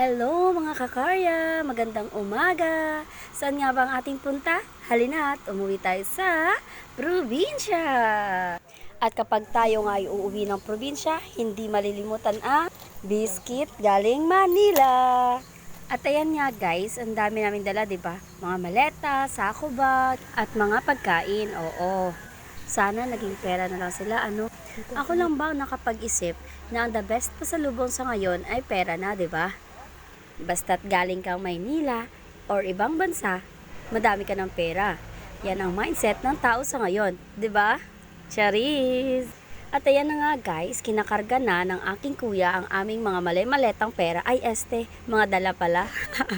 Hello mga kakarya! Magandang umaga! Saan nga ba ang ating punta? Halina't umuwi tayo sa probinsya! At kapag tayo nga ay uuwi ng probinsya, hindi malilimutan ang biscuit galing Manila! At ayan nga guys, ang dami namin dala, di ba? Mga maleta, sako bag, at mga pagkain. Oo. Sana naging pera na lang sila, ano? Ako lang ba nakapag-isip na ang the best pa sa lubong sa ngayon ay pera na, di ba? Basta't galing kang Maynila or ibang bansa, madami ka ng pera. Yan ang mindset ng tao sa ngayon, 'di ba? Charis! At ayan na nga guys, kinakarga na ng aking kuya ang aming mga malay-maletang pera. Ay este, mga dala pala.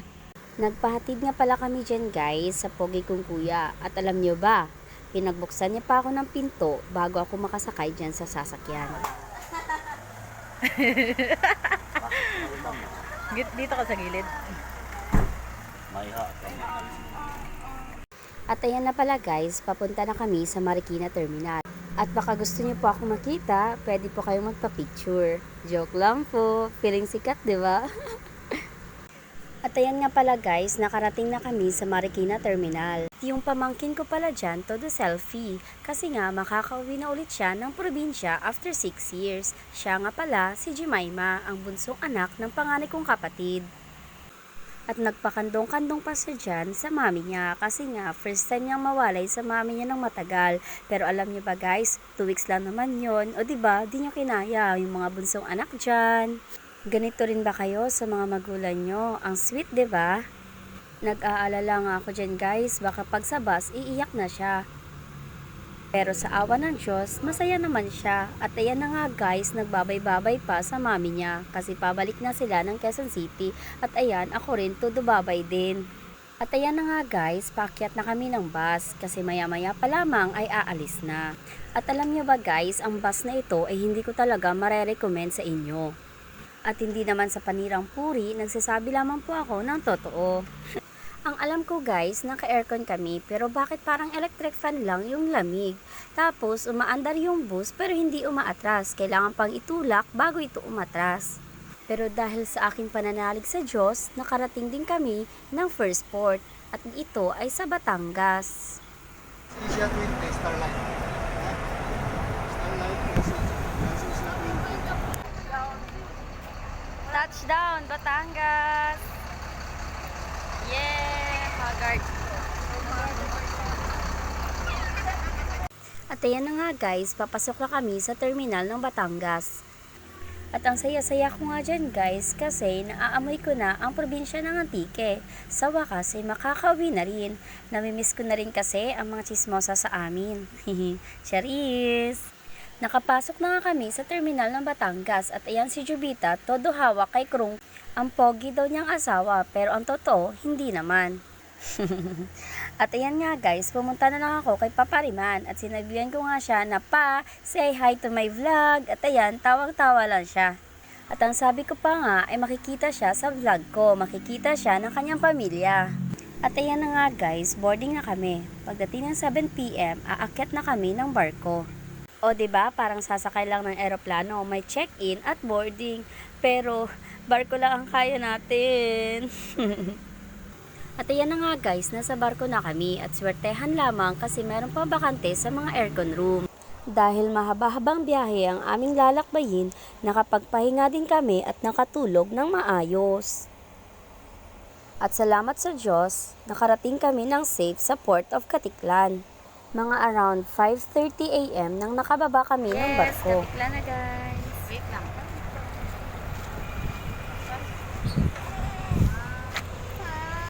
Nagpahatid nga pala kami dyan guys sa pogi kong kuya. At alam nyo ba, pinagbuksan niya pa ako ng pinto bago ako makasakay dyan sa sasakyan. Dito ka sa gilid. At ayan na pala guys, papunta na kami sa Marikina Terminal. At baka gusto niyo po ako makita, pwede po kayong magpa-picture. Joke lang po, feeling sikat, di ba? At ayan nga pala guys, nakarating na kami sa Marikina Terminal. Yung pamangkin ko pala dyan, todo selfie. Kasi nga, makakauwi na ulit siya ng probinsya after 6 years. Siya nga pala, si Jemima, ang bunsong anak ng panganay kong kapatid. At nagpakandong-kandong pa siya dyan sa mami niya kasi nga first time niyang mawalay sa mami niya ng matagal. Pero alam niyo ba guys, 2 weeks lang naman yon O 'di ba di niyo kinaya yung mga bunsong anak dyan. Ganito rin ba kayo sa mga magulang nyo? Ang sweet 'di ba? Nag-aalala nga ako dyan guys, baka pag sa bus, iiyak na siya. Pero sa awa ng Diyos, masaya naman siya. At ayan na nga guys, nagbabay-babay pa sa mami niya kasi pabalik na sila ng Quezon City. At ayan, ako rin tudubabay din. At ayan na nga guys, paakyat na kami ng bus kasi maya-maya pa lamang ay aalis na. At alam niyo ba guys, ang bus na ito ay hindi ko talaga marerecommend sa inyo. At hindi naman sa panirang puri, nagsasabi lamang po ako ng totoo. Ang alam ko guys, naka-aircon kami pero bakit parang electric fan lang yung lamig? Tapos umaandar yung bus pero hindi umaatras. Kailangan pang itulak bago ito umatras. Pero dahil sa aking pananalig sa Diyos, nakarating din kami ng first port at ito ay sa Batangas. Asia 20, Starlight. Starlight, Asia 20. Touchdown, Batangas! Yeah! At ayan na nga guys, papasok na kami sa terminal ng Batangas. At ang saya-saya ko nga dyan guys kasi naaamoy ko na ang probinsya ng Antique. Sa wakas ay makakauwi na rin. Namimiss ko na rin kasi ang mga chismosa sa amin. Charis! Nakapasok na nga kami sa terminal ng Batangas at ayan si Jubita todo hawak kay Krung. Ang pogi daw niyang asawa pero ang totoo hindi naman. at ayan nga guys, pumunta na lang ako kay Papa Riman at sinabihan ko nga siya na pa, say hi to my vlog at ayan, tawang-tawa lang siya. At ang sabi ko pa nga ay makikita siya sa vlog ko, makikita siya ng kanyang pamilya. At ayan na nga guys, boarding na kami. Pagdating ng 7pm, aakyat na kami ng barko. O ba parang sasakay lang ng eroplano, may check-in at boarding. Pero barko lang ang kaya natin. At ayan na nga guys, nasa barko na kami at swertehan lamang kasi meron pa bakante sa mga aircon room. Dahil mahaba-habang biyahe ang aming lalakbayin, nakapagpahinga din kami at nakatulog ng maayos. At salamat sa Diyos, nakarating kami ng safe sa Port of Katiklan. Mga around 5.30 a.m. nang nakababa kami ng barko. Katikla na guys. Wait lang.